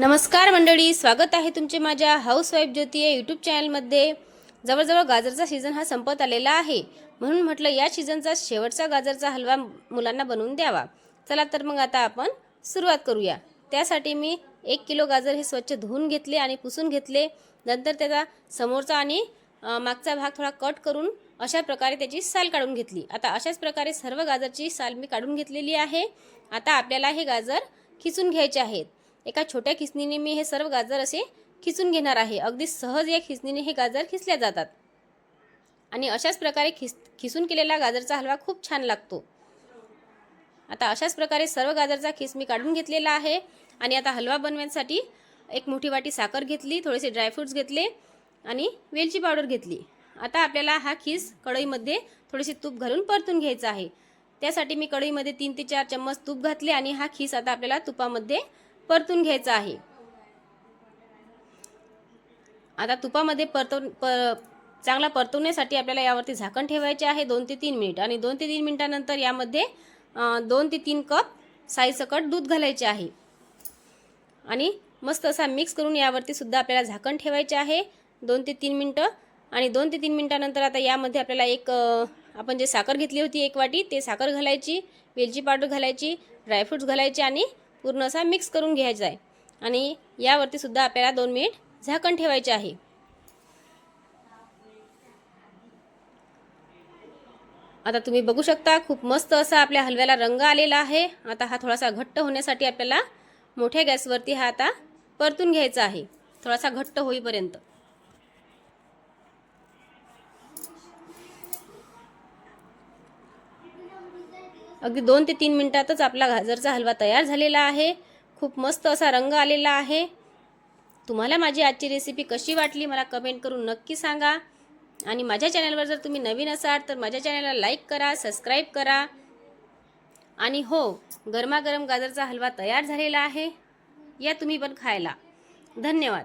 नमस्कार मंडळी स्वागत आहे तुमचे माझ्या हाऊस वाईफ ज्योती या यूट्यूब चॅनलमध्ये जवळजवळ गाजरचा सीझन हा संपत आलेला आहे. म्हणून म्हटलं या सीझनचा शेवटचा गाजरचा हलवा मुलांना बनवून द्यावा. चला तर मग आता आपण सुरुवात करूया. त्यासाठी मी एक किलो गाजर हे स्वच्छ धुवून घेतले आणि पुसून घेतले. नंतर त्याचा समोरचा आणि मागचा भाग थोडा कट करून अशा प्रकारे त्याची साल काढून घेतली. आता अशाच प्रकारे सर्व गाजरची साल मी काढून घेतलेली आहे. आता आपल्याला हे गाजर खिचून घ्यायचे आहेत. एका छोट्या खिसणीने मी हे सर्व गाजर असे खिचून घेणार आहे. अगदी सहज या खिसणीने हे गाजर खिसल्या जातात. आणि अशाच प्रकारे खिस खिसून केलेला गाजरचा हलवा खूप छान लागतो. आता अशाच प्रकारे सर्व गाजरचा खिस मी काढून घेतलेला आहे. आणि आता हलवा बनवण्यासाठी एक मोठी वाटी साखर घेतली थोडेसे ड्रायफ्रूट्स घेतले आणि वेलची पावडर घेतली. आता आपल्याला हा खीस कढईमध्ये थोडेसे तूप घालून परतून घ्यायचा आहे. त्यासाठी मी कढईमध्ये तीन ते चार चम्मच तूप घातले आणि हा खीस आता आपल्याला तुपामध्ये परतून घ्यायचं आहे. आता तुपामध्ये परतून प चांगला परतवण्यासाठी आपल्याला यावरती झाकण ठेवायचे आहे दोन ते तीन मिनिट आणि दोन ते तीन मिनिटानंतर यामध्ये दोन ते तीन कप साईसकट दूध घालायचे आहे. आणि मस्त असा मिक्स करून यावरती सुद्धा आपल्याला झाकण ठेवायचे आहे दोन ते तीन मिनटं आणि दोन ते तीन मिनटानंतर आता यामध्ये आपल्याला एक आपण जे साखर घेतली होती एक वाटी ते साखर घालायची वेलची पावडर घालायची ड्रायफ्रूट्स घालायचे आणि पूर्ण असा मिक्स करून घ्यायचा आहे. आणि यावरती सुद्धा आपल्याला दोन मिनिट झाकण ठेवायचे आहे. आता तुम्ही बघू शकता खूप मस्त असा आपल्या हलव्याला रंग आलेला आहे. आता हा थोडासा घट्ट होण्यासाठी आपल्याला मोठ्या गॅसवरती हा आता परतून घ्यायचा आहे. थोडासा घट्ट होईपर्यंत. अगदी दोन ते तीन मिनटातच आपला गाजरचा हलवा तयार झालेला आहे. खूप मस्त असा रंग आलेला आहे. तुम्हाला माझी आजची रेसिपी कशी वाटली मला कमेंट करून नक्की सांगा. आणि माझ्या चॅनलवर जर तुम्ही नवीन असाल तर माझ्या चॅनलला लाईक करा सबस्क्राईब करा. आणि हो गरमागरम गाजरचा हलवा तयार झालेला आहे. या तुम्ही पण खायला. धन्यवाद.